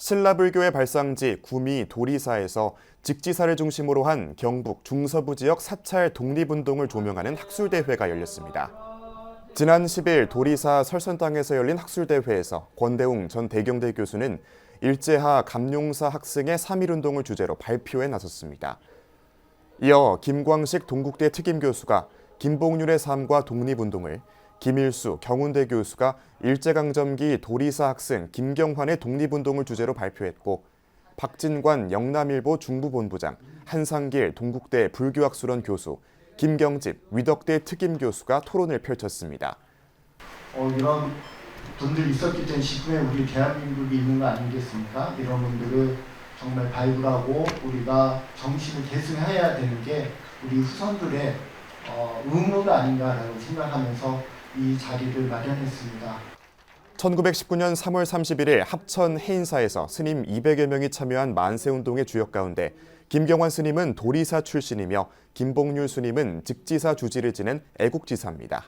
신라 불교의 발상지 구미 도리사에서 직지사를 중심으로 한 경북 중서부 지역 사찰 독립운동을 조명하는 학술대회가 열렸습니다. 지난 10일 도리사 설선당에서 열린 학술대회에서 권대웅 전 대경대 교수는 일제하 감용사 학생의 3.1운동을 주제로 발표에 나섰습니다. 이어 김광식 동국대 특임 교수가 김봉률의 삶과 독립운동을, 김일수 경운대 교수가 일제강점기 도리사 학생 김경환의 독립운동을 주제로 발표했고 박진관 영남일보 중부본부장, 한상길 동국대 불교학술원 교수, 김경집 위덕대 특임 교수가 토론을 펼쳤습니다. 어, 이런 분들이 있었기 때문에 지금의 우리 대한민국이 있는 거 아니겠습니까? 이런 분들을 정말 발굴하고 우리가 정신을 계승해야 되는 게 우리 후손들의 어, 의무가 아닌가라고 생각하면서 이 자리를 마련했습니다. 1919년 3월 31일 합천 해인사에서 스님 200여 명이 참여한 만세운동의 주역 가운데 김경환 스님은 도리사 출신이며 김봉률 스님은 직지사 주지를 지낸 애국지사입니다.